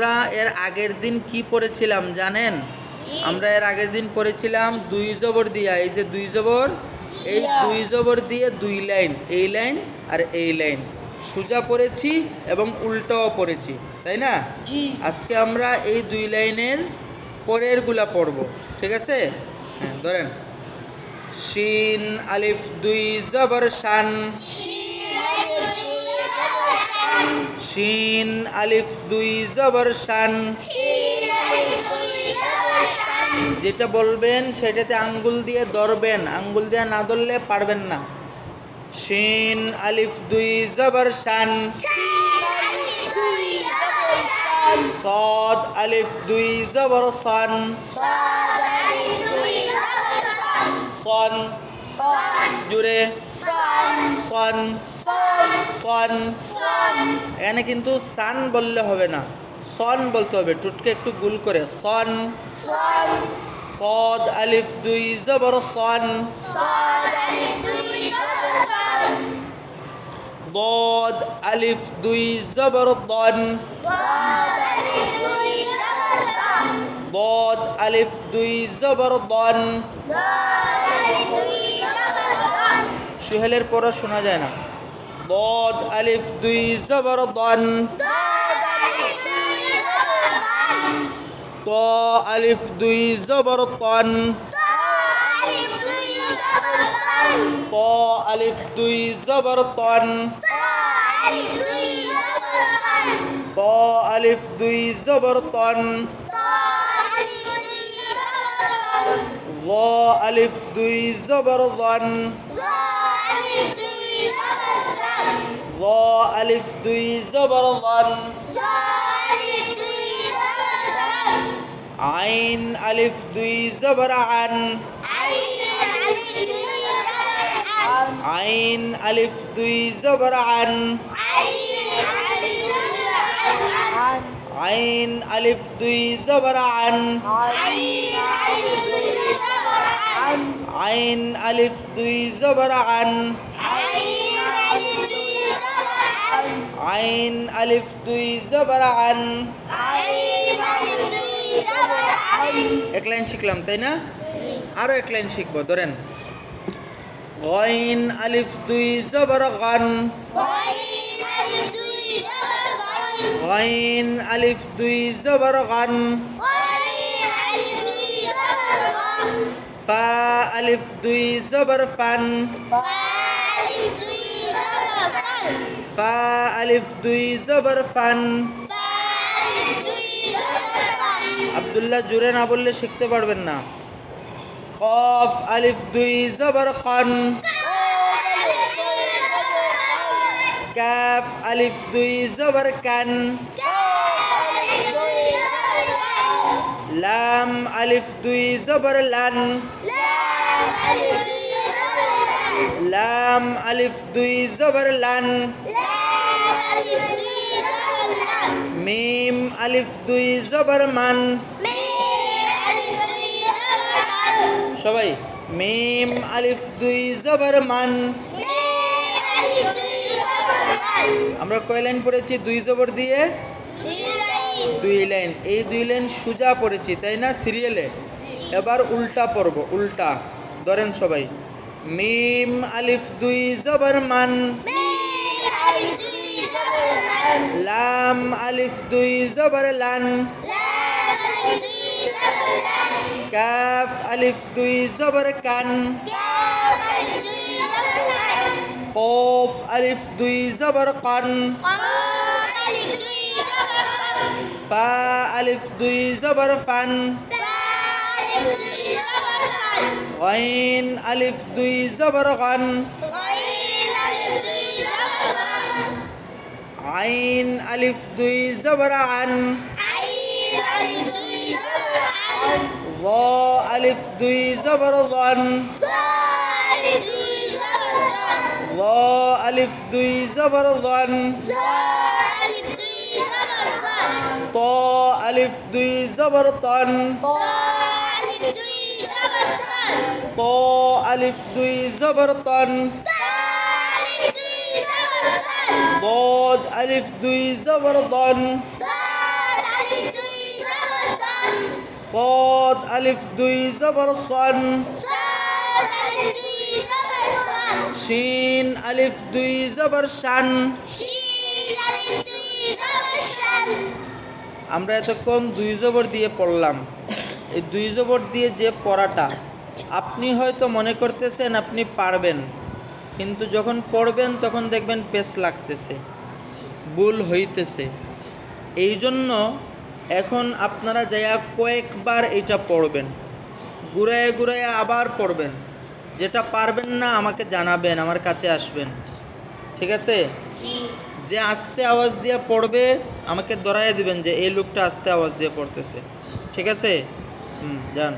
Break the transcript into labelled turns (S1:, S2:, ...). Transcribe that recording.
S1: আমরা এর আগের দিন কি পড়েছিলাম জানেন? আমরা এর আগের দিন পড়েছিলাম দুই জবর দিয়া এই যে দুই জবর এই দুই জবর দিয়ে দুই লাইন এই লাইন আর এই লাইন। সোজা পড়েছি এবং উল্টাও পড়েছি তাই না? আজকে আমরা এই দুই লাইনের পরেরগুলা পড়ব ঠিক আছে? হ্যাঁ ধরেন। শিন আলিফ দুই জবর শান। শিন আলিফ দুই জবর শান যেটা বলবেন সেটাতে আঙ্গুল দিয়ে ধরবেন আঙ্গুল দিয়ে না ধরলে পারবেন না শিন আলিফ দুই জবর শান صاد আলিফ দুই জবর সান সন জুড়ে সন সন এখানে কিন্তু সান বললে হবে না সন বলতে হবে টুটকে একটু গুল করে সন صاد আলিফ দুই জবর সন ضاد আলিফ দুই জবর দন ضاد আলিফ দুই জবর দন সুহেলের পড়া শোনা যায় না ضاد ألف دي زبر ضن. ضاد ألف دي زبر ضن ألف دوي زبر طن. طا ألف دي زبر طن. طا ألف دي زبر طن. ظا ألف دي زبر ظن ظا ألف دوي ظا ألف دوي زبر ظن عين ألف دوي زبر عن عين ألف دوي زبر عن عين ألف دوي زبر عن عين ألف دوي زبر عن عين আইন আলিফ দুই জবর আন। এক লাইন শিখলাম তাই না? আরও এক লাইন শিখব ধরেন। গইন আলিফ দুই জবর গান। গইন আলিফ দুই জবর গান। ফা আলিফ দুই জবর ফান। ফা আলিফ দুই জবর ফান আব্দুল্লাহ জুড়ে না বললে শিখতে পারবেন না। কফ আলিফ দুই জবর কান কাফ আলিফ দুই জবর কান লাম আলিফ দুই জবর লান। লাম আলিফ দুই জবর লান। আলিফ দুই জবর মান। সবাই, মিম আলিফ দুই জবর মান। আমরা কয় লাইন পড়েছি? দুই জবর দিয়ে? দুই লাইন। এই দুই লাইন সোজা পড়েছি, তাই না সিরিয়ালে? এবার উল্টা পড়ব, উল্টা। ধরেন সবাই, মিম আলিফ দুই জবর মান। লাম আলিফ দুই জবর লান কাফ আলিফ দুই জবর কান কফ আলিফ দুই জবর কান ফা আলিফ দুই জবর ফান غين ألف দুই জবর গান আইন আলিফ দুই জবর আন ظ আলিফ দুই জবর ظن ظ আলিফ দুই জবর ظن ط আলিফ দুই জবর তন ط আলিফ দুই জবর তন صاد ألف দুই জবর
S2: صاد
S1: শিন আলিফ দুই জবর শান
S2: شين ألف দুই জবর শান
S1: আমরা এতক্ষণ দুই জবর দিয়ে পড়লাম এই দুই জবর দিয়ে যে পড়াটা আপনি হয়তো মনে করতেছেন আপনি পারবেন কিন্তু যখন পড়বেন তখন দেখবেন পেস লাগতেছে ভুল হইতেছে। এই জন্য এখন আপনারা যাইয়া কয়েকবার এটা পড়বেন ঘুরায় ঘুরায় আবার পড়বেন। যেটা পারবেন না আমাকে জানাবেন আমার কাছে আসবেন। ঠিক আছে? যে আস্তে আওয়াজ দিয়ে পড়বে আমাকে ধরাই দিবেন যে এই লোকটা আস্তে আওয়াজ দিয়ে পড়তেছে। ঠিক আছে? হুম যান।